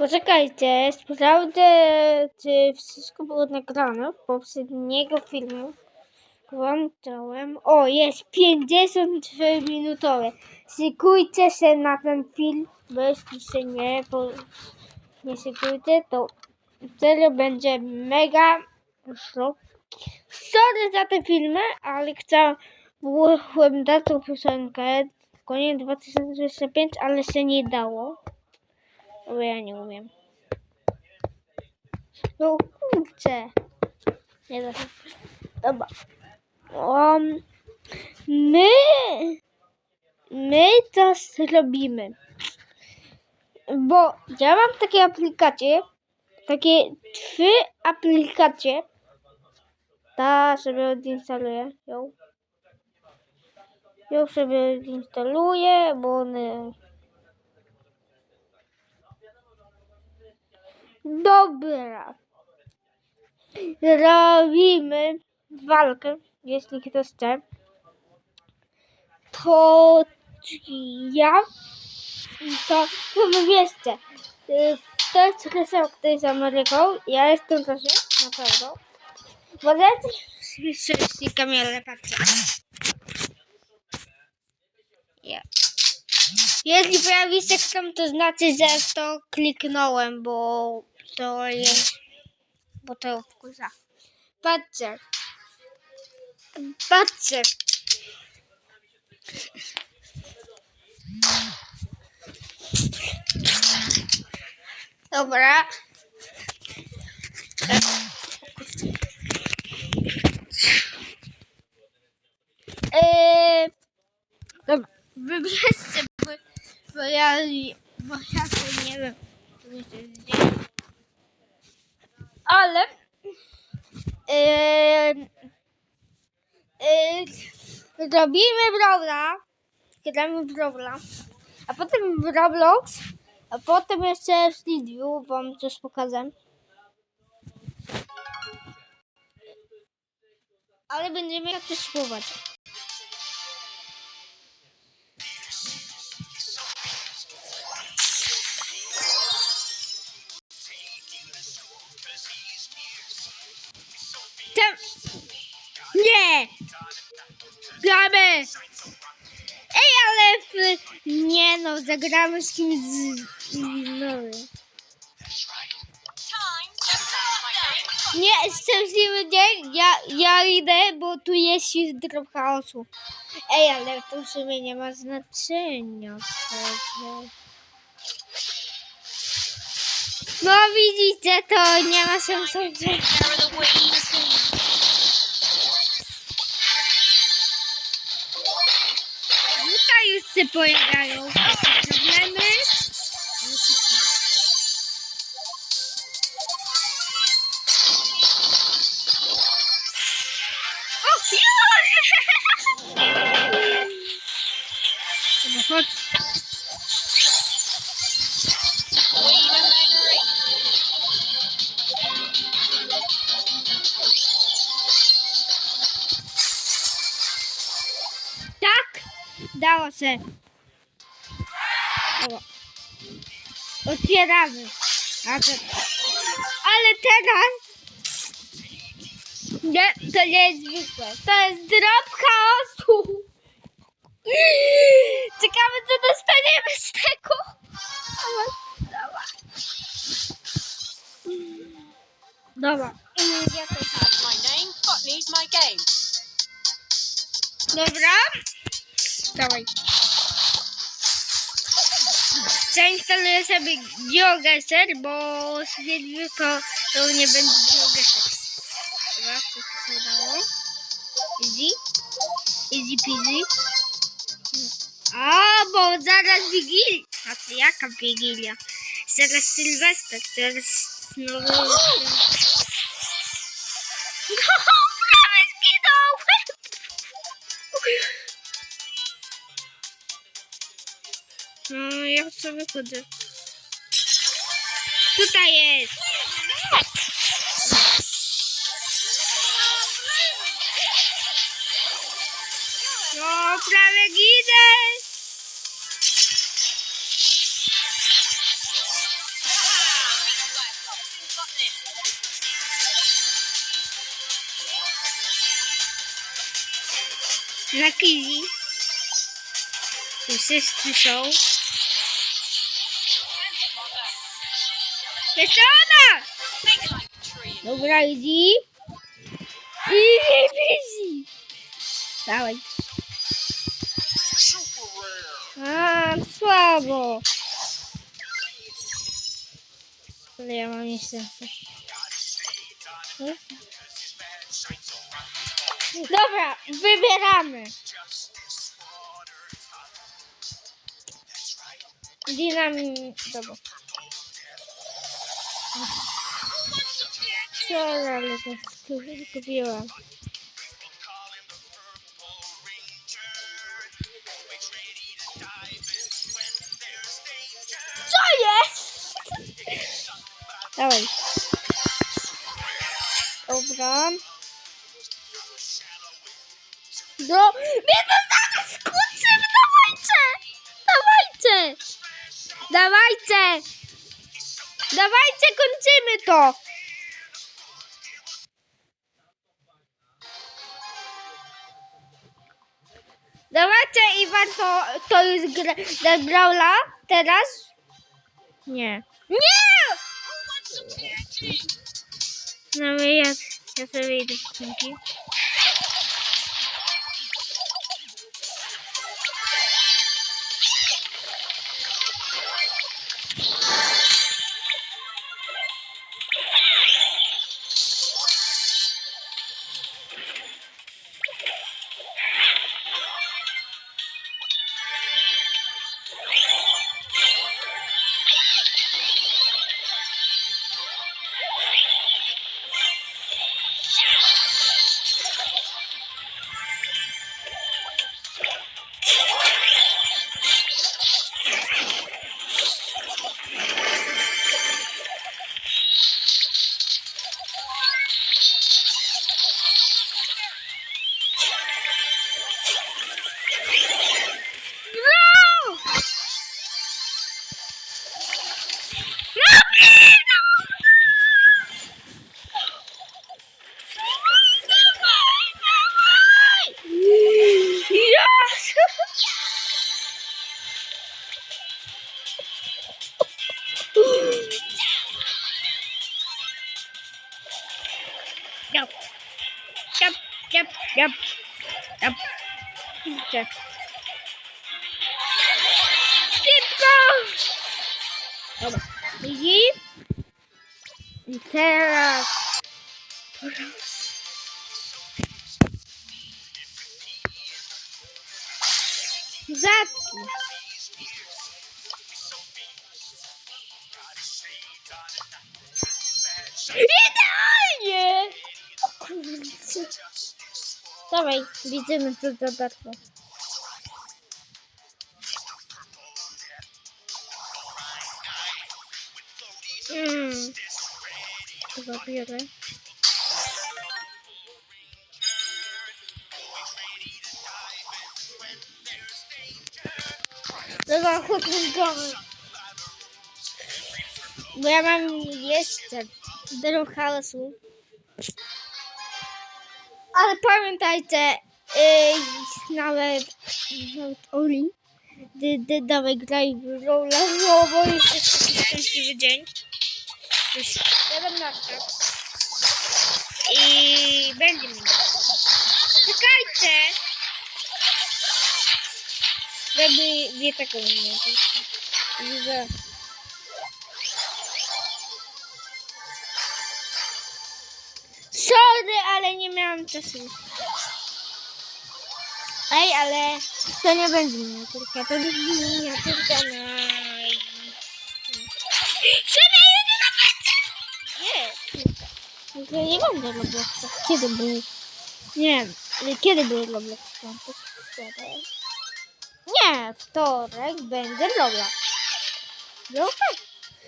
Poczekajcie, sprawdzę, czy wszystko było nagrane w poprzedniego filmu. Włączałem. O, jest 53 minutowe. Szykujcie się na ten film, bo jeśli się nie, bo nie szykujcie, to wtedy będzie mega szok. Sorry za te filmy, ale chciałem dać tą piosenkę koniec 2025, ale się nie dało. Bo ja nie umiem. No kurczę. Nie da się. Dobra. Um, my, my to zrobimy. Bo ja mam takie aplikacje, takie trzy aplikacje. Ta sobie odinstaluję ją. Ją sobie odinstaluję, bo one... Dobra. Robimy walkę, jeśli ktoś chce. To ja to, to wy wiecie. y, To jest Krysał, ktoś z Ameryką. Ja jestem też na pewno. Możecie słyszeć Kamilę, patrzę. Ja. Jeśli pojawi się tam, to znaczy, że to kliknąłem, bo to jest... Bo to wkurza. Patrzcie. Patrzcie. Dobra. Eee. Wybierzcie, bo, bo ja, bo ja to nie wiem, co. Ale eee, eee, robimy Brawla, gramy Brawla, a potem Roblox, a potem jeszcze w Studiu wam coś pokażę. Ale będziemy jak spróbować. Tam... Gramy! Ej, ale. Nie no, zagramy z kimś z... No. Nie, szczęśliwy dzień, ja, ja idę, bo tu jest drop chaosu. Ej, ale to w sumie nie ma znaczenia. No widzicie, to nie ma sensu. że- Tutaj już się pojawiają problemy. O, Dobra, chodź. Tak, się. Dobra. Otwieramy. Ale teraz... Nie, to nie jest zwykłe. To jest drop chaosu. Ciekawe, co dostaniemy z tego. Dobra, dobra. Dobra. Dawaj. Zainstaluję sobie GeoGuessr, bo stwierdził to, to nie będzie GeoGuessr. Dobra, wszystko się udało. Easy. Easy peasy. A, bo zaraz Wigilia. Znaczy, jaka Wigilia? Zaraz Sylwester, zaraz znowu... No, ja co wychodzę. Tutaj jest. No, prawie gidę. Na kizi. Wszyscy są. Jeszcze ona! Dobra, Easy. Easy peasy. Dawaj. A, słabo. Ale ja mam nieszczęście. Dobra, wybieramy. Dynami... Dobra. Co, ale to kupiłam. Co jest? Dawaj. Dobra. Do... My to zaraz skończymy, dawajcie! Dawajcie! Dawajcie! Dawajcie, kończymy to! Dawajcie i warto to już gra, zagrała teraz? Nie. Nie! No ja, ja sobie idę w Dobra. Widzi? I teraz... Zatki. Idealnie! O. Dawaj, widzimy co to bardzo. Chyba biorę. Dobra, chodźmy z domu. Bo ja mam jeszcze dużo chaosu. Ale pamiętajcie, yy, nawet, nawet Oli, dy, dy, dawaj graj w rola, no bo już jest taki szczęśliwy dzień. Już 17. I będzie mi. Czekajcie! Żeby nie taką nie Że... Sorry, ale nie miałam czasu. Ej, ale to nie będzie miniaturka, to będzie miniaturka na... to nie będzie Robloxa. Kiedy był? Nie wiem, kiedy był Roblox? Piątek? Nie, wtorek będzie Roblox. Dobra.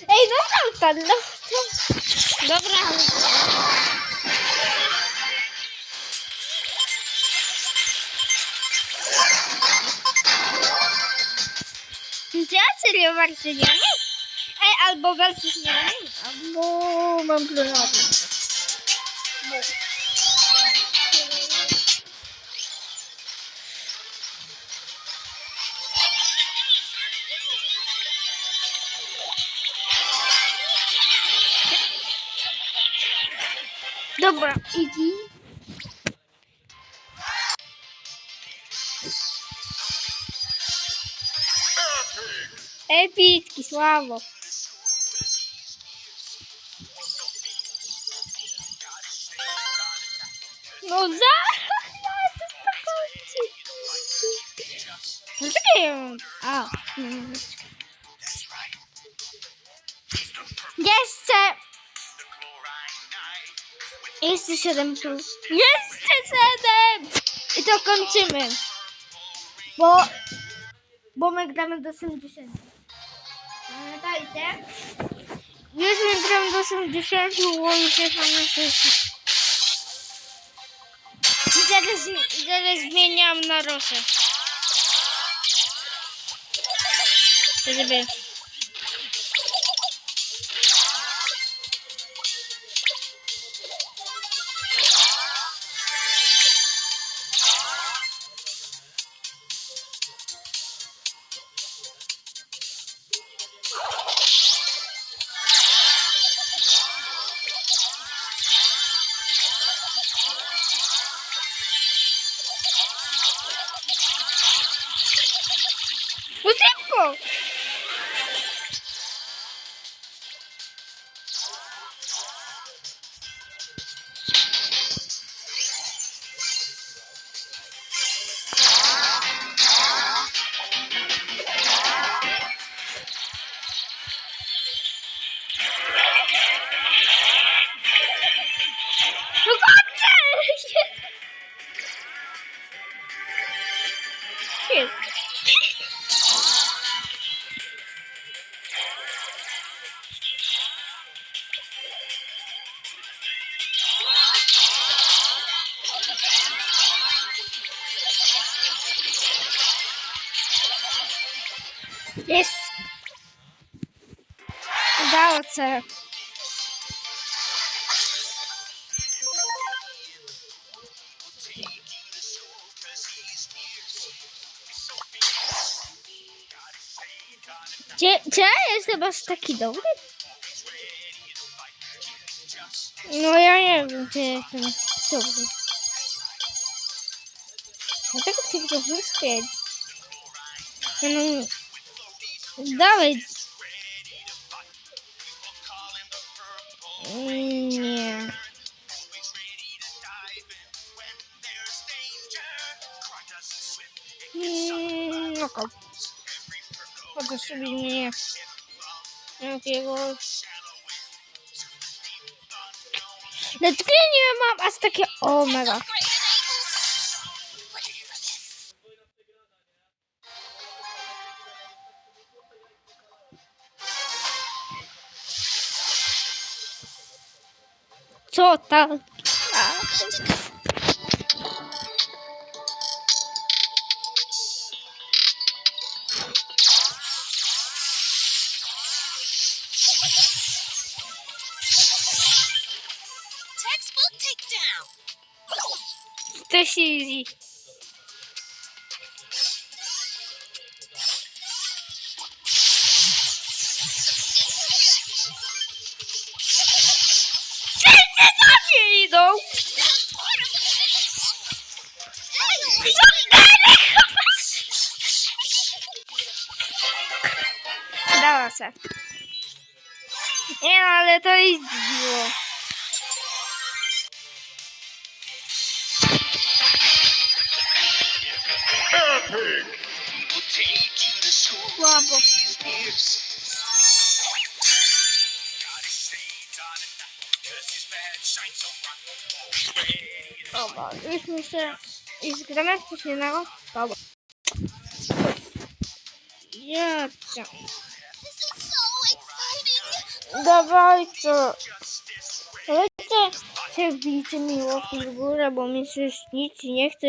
Ej, dobra, no, no, dobra. Czy ja serio walczę nie? Ej, albo walczyć nie albo mam klonową. Добро, иди. Эпический, слава. No zaraz, to A, Jeszcze! Jeszcze 7 plus. Jeszcze 7! I to kończymy. Bo, bo my gramy do 70. Pamiętajcie. Już gramy do 70, bo już jest na 60. Zaraz, zmieniam na rosę. Żeby... Gdzie, gdzie ja jestem taki dobry? No ja nie wiem, gdzie jestem dobry. Dlaczego ty to wszystkie? No, dawaj. Mm, Nie. Mm, No kom. Chociaż sobie nie. Jakiegoś. Dlaczego ja nie mam aż takie. O mega. Co tak? Jest easy. Udało się. Nie no, ale to jest było. Już myślę, już gramy w coś innego? Dobra. Ja cię. Dawajcie. Dawajcie się wbijcie mi łapki w górę, bo mi się już nic nie chce,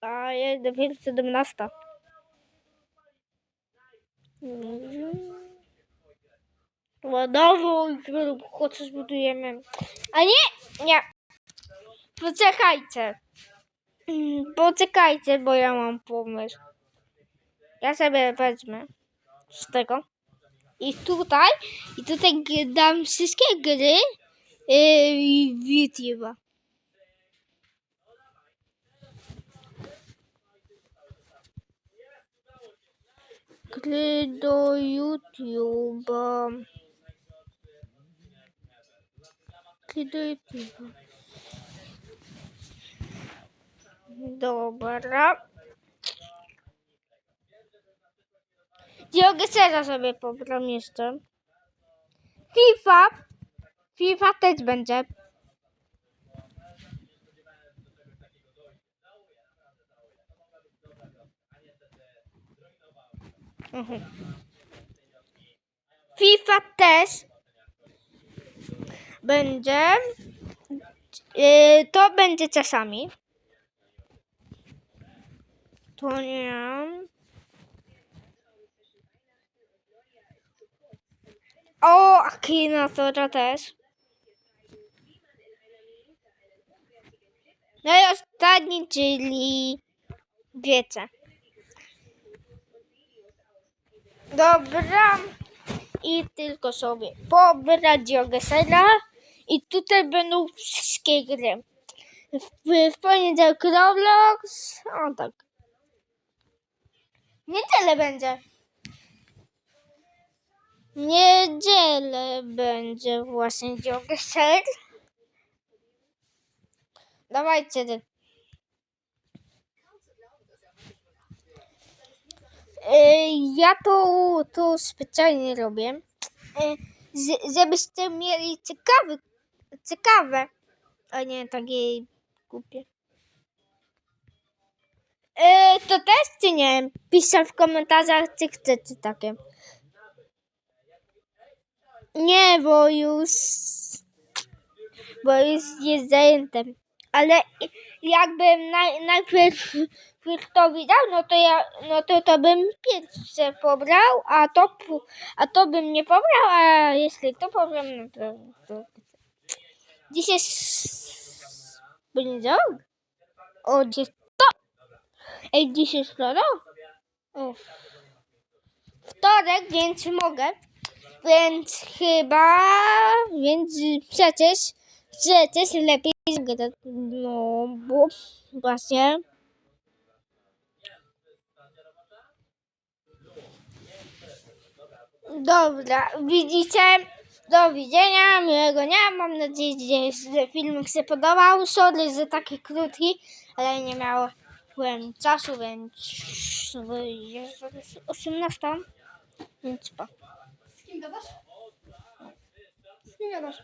a jest dopiero 17. Ładowo i chociaż budujemy. A nie, nie. Poczekajcie. Mm, Poczekajcie, bo ja mam pomysł. Ja sobie wezmę z tego. I tutaj, i tutaj dam wszystkie gry Yy, YouTube'a. Gry do YouTube'a. Gry do YouTube'a. Dobra. Geogesera sobie pobram jeszcze. FIFA. FIFA też będzie. FIFA też będzie. Yy, to będzie czasami. To nie. O, Akinatora też. No i ostatni, czyli wiece. Dobra. I tylko sobie pobrać Geogesera. I tutaj będą wszystkie gry. W, w poniedziałek Roblox. O tak. Niedzielę będzie. Niedzielę będzie właśnie Geogeser. Dawajcie. Yy, Ja to, to specjalnie robię, z- żebyście mieli ciekawe, ciekawe, a nie takie głupie. Yy, To też czy nie? Piszę w komentarzach, czy chcecie takie. Nie, bo już, bo już jest zajęte. Ale jakbym naj, najpierw to widał, no to ja, no to to bym pierwsze pobrał, a to, a to bym nie pobrał, a jeśli to pobrał, no to, to Dziś jest poniedziałek? O, dziś. Ej, środa? O. Wtorek, więc mogę. Więc chyba, więc przecież, przecież lepiej zagrać. No, bo właśnie. Dobra, widzicie? Do widzenia, miłego dnia. Mam nadzieję, że filmik się podobał. Sorry, że taki krótki, ale nie miałem czasu, więc jest 18, więc pa. Z kim gadasz? Z kim gadasz?